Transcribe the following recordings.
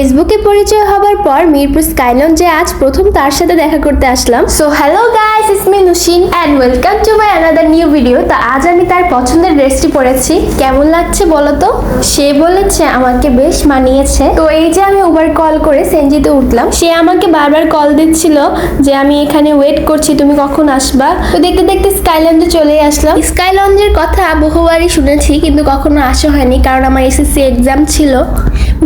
ফেসবুকে পরিচয় হবার পর মিরপুর স্কাইলন যে আজ প্রথম তার সাথে দেখা করতে আসলাম। So hello guys Nushin and welcome to my another new video তো আজ আমি তার পছন্দের ড্রেসটি পরেছি। কেমন লাগছে বলো তো? সে বলেছে, আমাকে বেশ মানিয়েছে। তো এই যে আমি উবার কল করে সেনজিতে উঠলাম, সে আমাকে বারবার কল দিচ্ছিল যে, আমি এখানে ওয়েট করছি, তুমি কখন আসবা? তো দেখতে দেখতে স্কাইলঞ্জে চলে আসলাম। স্কাইলঞ্জের কথা বহুবারই শুনেছি, কিন্তু কখনো আসা হয়নি, কারণ আমার এসএসসি এক্সাম ছিল।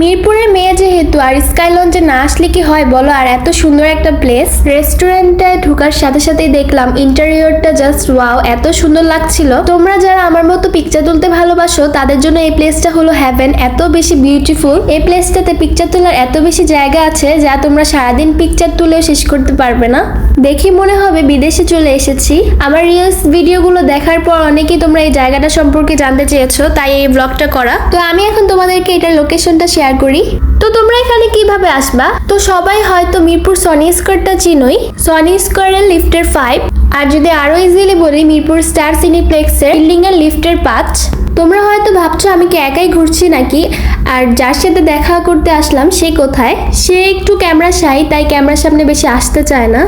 মিরপুরের মেয়ে যেহেতু, আর স্কাই লঞ্চে না আসলে কি হয় বলো? আর এত সুন্দর একটা প্লেস রেস্টুরেন্টে ঢোকার সাথে সাথেই দেখলাম ইন্টেরিয়রটা জাস্ট ওয়াও এত সুন্দর লাগছিল। তোমরা যারা আমার মতো পিকচার তুলতে ভালোবাসো, তাদের জন্য এই প্লেসটা হলো হ্যাভেন এত বেশি বিউটিফুল এই প্লেসটাতে পিকচার তোলার এত বেশি জায়গা আছে যা তোমরা সারাদিন পিকচার তুলেও শেষ করতে পারবে না। দেখি মনে হবে বিদেশে চলে এসেছি। আমার রিলস ভিডিওগুলো দেখার পর অনেকেই তোমরা এই জায়গাটা সম্পর্কে জানতে চেয়েছো, তাই এই ব্লগটা করা। তো আমি এখন তোমাদেরকে এটার লোকেশনটা শেয়ার করি। তো তোমরা এখানে কীভাবে আসবা? তো সবাই হয়তো মিরপুর সনি স্কোয়ারটা চিনোই। সনি স্কোয়ারের লিফটের ফাইভ আর যদি আরও ইজিলি বলি, মিরপুর স্টার সিনিপ্লেক্সের বিল্ডিং এর লিফটের পাঁচ, তোমরা হয়তো ভাবছ আমি কি একাই ঘুরছি নাকি? আর যার সাথে দেখা করতে আসলাম, সে কোথায়? সে একটু ক্যামেরা শাই তাই ক্যামেরার সামনে বেশি আসতে চায় না।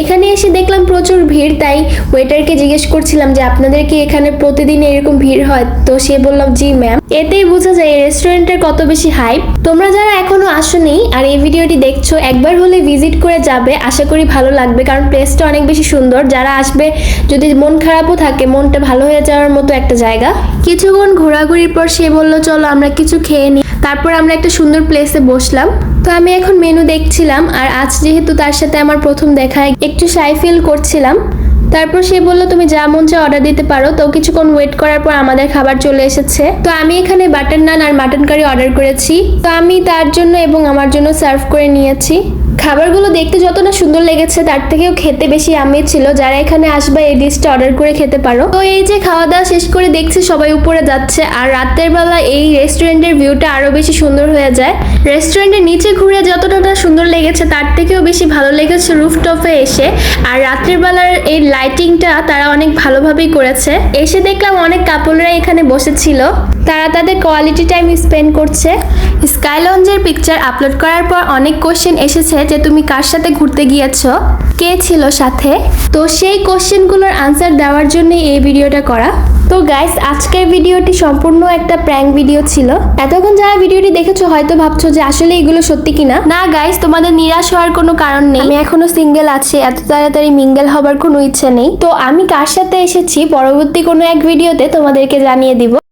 এখানে এসে দেখলাম প্রচুর ভিড়, তাই ওয়েটারকে জিজ্ঞেস করছিলাম যে, আপনাদের কি এখানে প্রতিদিন এরকম ভিড় হয়? তো সে বললাম জি ম্যাম এতেই বোঝা যায় এই রেস্টুরেন্টের কত বেশি হাইপ তোমরা যারা এখনও আসোনি আর এই ভিডিওটি দেখছ, একবার হলে ভিজিট করে যাবে। আশা করি ভালো লাগবে, কারণ প্লেসটা অনেক বেশি সুন্দর। যারা আসবে, যদি মন খারাপও থাকে, মনটা ভালো হয়ে যাওয়ার মতো একটা জায়গা। কিছুক্ষণ ঘোরাঘুরির পর সে বলল, চলো, আমরা কিছু খেয়ে নিই তারপর আমরা একটা সুন্দর প্লেসে বসলাম। তো আমি এখন মেনু দেখছিলাম, আর আজ যেহেতু তার সাথে আমার প্রথম দেখা, একটু সাই ফিল করছিলাম। তারপর সে বলল, তুমি যা মন চা অর্ডার দিতে পারো। তো কিছুক্ষণ ওয়েট করার পর আমাদের খাবার চলে এসেছে। তো আমি এখানে বাটার নান আর মাটন কারি অর্ডার করেছি। তো আমি তার জন্য এবং আমার জন্য সার্ভ করে নিয়েছি। খাবারগুলো দেখতে যতটা সুন্দর লেগেছে, তার থেকেও খেতে বেশি আমেজ ছিল। যারা এখানে আসবে, এই ডিশটা অর্ডার করে খেতে পারো। তো এই যে খাওয়া দাওয়া শেষ করে দেখছি সবাই উপরে যাচ্ছে। আর রাতের বেলা এই রেস্টুরেন্টের ভিউটা আরও বেশি সুন্দর হয়ে যায়। রেস্টুরেন্টের নিচে ঘুরে যতটা সুন্দর লেগেছে, তার থেকেও বেশি ভালো লেগেছে রুফটপে এসে। আর রাত্রের বেলার এই লাইটিংটা তারা অনেক ভালোভাবেই করেছে। এসে দেখলাম অনেক কাপড়রা এখানে বসেছিল। তারা তাদের কোয়ালিটি টাইম স্পেন্ড করছে। স্কাইলঞ্জের পিকচার আপলোড করার পর অনেক কোশ্চেন এসেছে যে তুমি কার সাথে ঘুরতে গিয়েছো? কে ছিল সাথে? তো সেই কোশ্চেনগুলোর আনসার দেওয়ার জন্য এই ভিডিওটা করা। তো গাইস আজকের ভিডিওটি সম্পূর্ণ একটা প্র্যাঙ্ক ভিডিও ছিল। এতক্ষণ যারা ভিডিওটি দেখেছ, হয়তো ভাবছ যে আসলে এগুলো সত্যি কিনা। না গাইস তোমাদের নিরাশ হওয়ার কোনো কারণ নেই। আমি এখনও সিঙ্গেল আছি, এত তাড়াতাড়ি মিঙ্গেল হবার কোনো ইচ্ছে নেই। তো আমি কার সাথে এসেছি, পরবর্তী কোনো এক ভিডিওতে তোমাদেরকে জানিয়ে দিব।